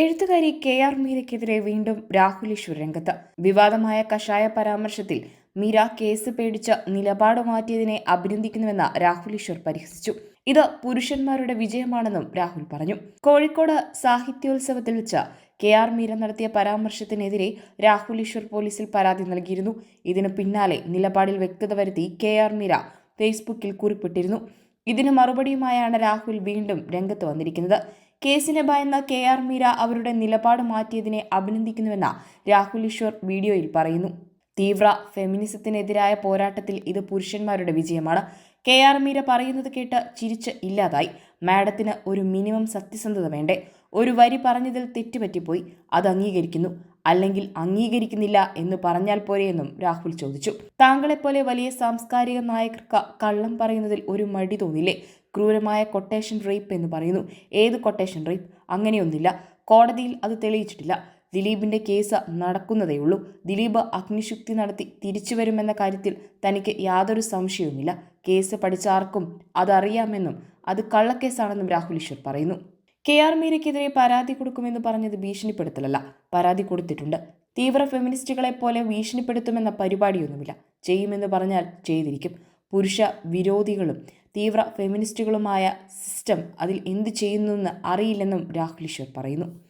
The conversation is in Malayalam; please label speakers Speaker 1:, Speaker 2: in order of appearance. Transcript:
Speaker 1: എഴുത്തുകാരി കെ ആർ മീരയ്ക്കെതിരെ വീണ്ടും രാഹുൽ ഈശ്വർ രംഗത്ത്. വിവാദമായ കഷായ പരാമർശത്തിൽ മീര കേസ് പേടിച്ച് നിലപാട് മാറ്റിയതിനെ അഭിനന്ദിക്കുന്നുവെന്ന് രാഹുൽ ഈശ്വർ പരിഹസിച്ചു. ഇത് പുരുഷന്മാരുടെ വിജയമാണെന്നും രാഹുൽ പറഞ്ഞു. കോഴിക്കോട് സാഹിത്യോത്സവത്തിൽ വെച്ച കെ ആർ മീര നടത്തിയ പരാമർശത്തിനെതിരെ രാഹുൽ ഈശ്വർ പോലീസിൽ പരാതി നൽകിയിരുന്നു. ഇതിനു പിന്നാലെ നിലപാടിൽ വ്യക്തത വരുത്തി കെ ആർ മീര ഫേസ്ബുക്കിൽ കുറിപ്പിട്ടിരുന്നു. ഇതിന് മറുപടിയുമായാണ് രാഹുൽ വീണ്ടും രംഗത്ത് വന്നിരിക്കുന്നത്. കേസിനെ ഭയന്ന കെ ആർ മീര അവരുടെ നിലപാട് മാറ്റിയതിനെ അഭിനന്ദിക്കുന്നുവെന്ന് രാഹുൽ ഈശ്വർ വീഡിയോയിൽ പറയുന്നു. തീവ്ര ഫെമിനിസത്തിനെതിരായ പോരാട്ടത്തിൽ ഇത് പുരുഷന്മാരുടെ വിജയമാണ്. കെ ആർ മീര പറയുന്നത് കേട്ട് ചിരിച്ച് ഇല്ലാതായി. മാഡത്തിന് ഒരു മിനിമം സത്യസന്ധത വേണ്ടേ. ഒരു വരി പറഞ്ഞതിൽ തെറ്റുപറ്റിപ്പോയി. അത് അംഗീകരിക്കുന്നു. അല്ലെങ്കിൽ അംഗീകരിക്കുന്നില്ല എന്ന് പറഞ്ഞാൽ പോരെയെന്നും രാഹുൽ ചോദിച്ചു. താങ്കളെപ്പോലെ വലിയ സാംസ്കാരിക നായകർക്ക് കള്ളം പറയുന്നതിൽ ഒരു മടി തോന്നില്ലേ? ക്രൂരമായ കൊട്ടേഷൻ റേപ്പ് എന്ന് പറയുന്നു. ഏത് കൊട്ടേഷൻ റേപ്പ് അങ്ങനെയൊന്നില്ല കോടതിയിൽ അത് തെളിയിച്ചിട്ടില്ല. ദിലീപിന്റെ കേസ് നടക്കുന്നതേയുള്ളൂ ദിലീപ് അഗ്നിശുക്തി നടത്തി തിരിച്ചു വരുമെന്ന കാര്യത്തിൽ തനിക്ക് യാതൊരു സംശയവുമില്ല. കേസ് പഠിച്ച ആർക്കും അതറിയാമെന്നും അത് കള്ളക്കേസാണെന്നും രാഹുൽ ഈശ്വർ പറയുന്നു. കെ ആർ മീരയ്ക്കെതിരെ പരാതി കൊടുക്കുമെന്ന് പറഞ്ഞത് ഭീഷണിപ്പെടുത്തലല്ല. പരാതി കൊടുത്തിട്ടുണ്ട്. തീവ്ര ഫെമിനിസ്റ്റുകളെ പോലെ ഭീഷണിപ്പെടുത്തുമെന്ന പരിപാടിയൊന്നുമില്ല. ചെയ്യുമെന്ന് പറഞ്ഞാൽ ചെയ്തിരിക്കും. പുരുഷ വിരോധികളും തീവ്ര ഫെമിനിസ്റ്റുകളുമായ സിസ്റ്റം അതിൽ എന്ത് ചെയ്യുന്നുവെന്ന് അറിയില്ലെന്നും രാഹുൽ ഈശ്വർ പറയുന്നു.